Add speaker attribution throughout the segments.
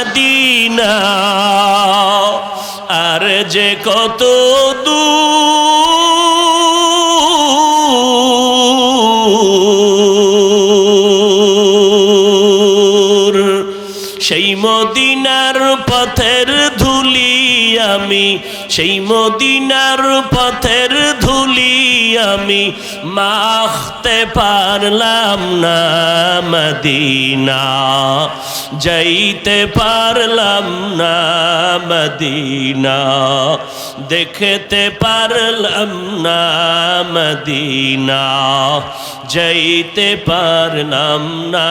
Speaker 1: Medina. আর যে কত দূর মদিনার পথের ধুলি আমি, সেই মদিনার পথের ধুলি আমি মাখতে পারলাম না মদিনা, যাইতে পারলাম না মদিনা, দেখতে পারলাম না মদিনা, যাইতে পারলাম না।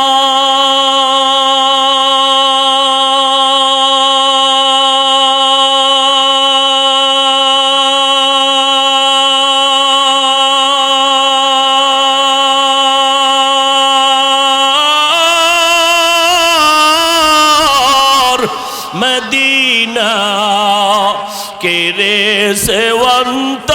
Speaker 1: মদিনা কেরে সেবন্ত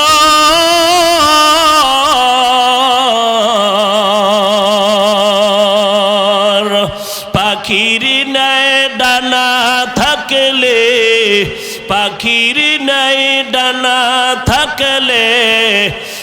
Speaker 1: পাখির নাই ডানা থাকলে পাখির নাই ডানা থাকলে